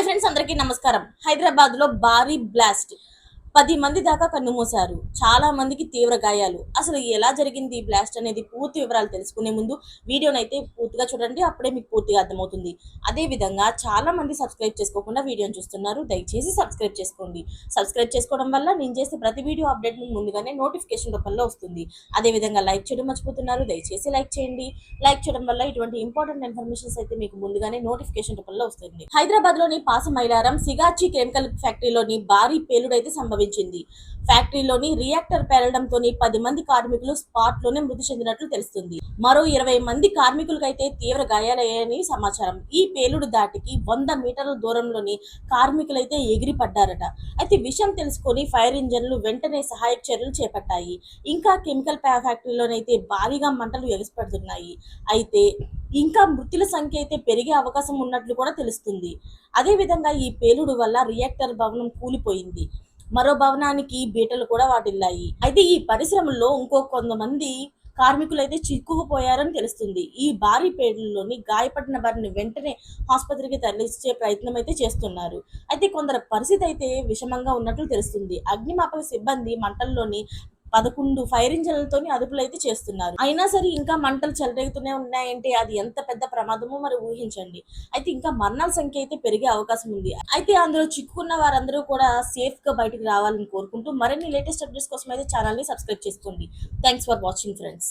Hi friends అందరికీ నమస్కారం. హైదరాబాద్లో భారీ బ్లాస్ట్. పది మంది దాకా కన్నుమూశారు చాలా మందికి తీవ్ర గాయాలు. అసలు ఎలా జరిగింది ఈ బ్లాస్ట్ అనేది పూర్తి వివరాలు తెలుసుకునే ముందు వీడియోనైతే అయితే పూర్తిగా చూడండి. అప్పుడే మీకు పూర్తిగా అర్థమవుతుంది. అదే విధంగా చాలా మంది సబ్స్క్రైబ్ చేసుకోకుండా వీడియోని చూస్తున్నారు. దయచేసి సబ్స్క్రైబ్ చేసుకోండి. సబ్స్క్రైబ్ చేసుకోవడం వల్ల నేను చేసే ప్రతి వీడియో అప్డేట్ మీకు ముందుగానే నోటిఫికేషన్ రూపంలో వస్తుంది. అదే విధంగా లైక్ చేయడం మర్చిపోతున్నారు. దయచేసి లైక్ చేయండి. లైక్ చేయడం వల్ల ఇటువంటి ఇంపార్టెంట్ ఇన్ఫర్మేషన్స్ అయితే మీకు ముందుగానే నోటిఫికేషన్ రూపంలో వస్తుంది. హైదరాబాద్లోని పాస మైలారం సిగాచి కెమికల్ ఫ్యాక్టరీలోని భారీ పేలుడైతే సంభవించింది. ఫ్యాక్టరీలోని రియాక్టర్ పేలడంతో పది మంది కార్మికులు స్పాట్లోనే మృతి చెందినట్లు తెలుస్తుంది. మరో ఇరవై మంది కార్మికులకైతే తీవ్ర గాయాలయ్యాయని సమాచారం. ఈ పేలుడు దాటికి వంద మీటర్ల దూరంలోని కార్మికులైతే ఎగిరి పడ్డారట అయితే విషయం తెలుసుకొని ఫైర్ ఇంజన్లు వెంటనే సహాయక చర్యలు చేపట్టాయి. ఇంకా కెమికల్ ఫ్యాక్టరీలోనైతే భారీగా మంటలు ఎగసిపడుతున్నాయి. అయితే ఇంకా మృతుల సంఖ్య అయితే పెరిగే అవకాశం ఉన్నట్లు కూడా తెలుస్తుంది. అదేవిధంగా ఈ పేలుడు వల్ల రియాక్టర్ భవనం కూలిపోయింది. మరో భవనానికి బీటలు కూడా వాటిల్లాయి. అయితే ఈ పరిశ్రమలో ఇంకో కొంతమంది కార్మికులు అయితే చిక్కుకుపోయారని తెలుస్తుంది. ఈ భారీ పేర్లలోని గాయపడిన వారిని వెంటనే ఆసుపత్రికి తరలించే ప్రయత్నం అయితే చేస్తున్నారు. అయితే కొందరు పరిస్థితి అయితే విషమంగా ఉన్నట్లు తెలుస్తుంది. అగ్నిమాపక సిబ్బంది మంటల్లోని పదకొండు ఫైర్ ఇంజన్లతో అదుపులు అయితే చేస్తున్నారు. అయినా సరే ఇంకా మంటలు చెలరేగుతూనే ఉన్నాయంటే అది ఎంత పెద్ద ప్రమాదమో మరి ఊహించండి. అయితే ఇంకా మరణాల సంఖ్య అయితే పెరిగే అవకాశం ఉంది. అయితే అందులో చిక్కుకున్న వారందరూ కూడా సేఫ్గా బయటకు రావాలని కోరుకుంటూ మరిన్ని లేటెస్ట్ అప్డేట్స్ కోసం అయితే ఛానల్ని సబ్స్క్రైబ్ చేసుకోండి. Thanks for watching friends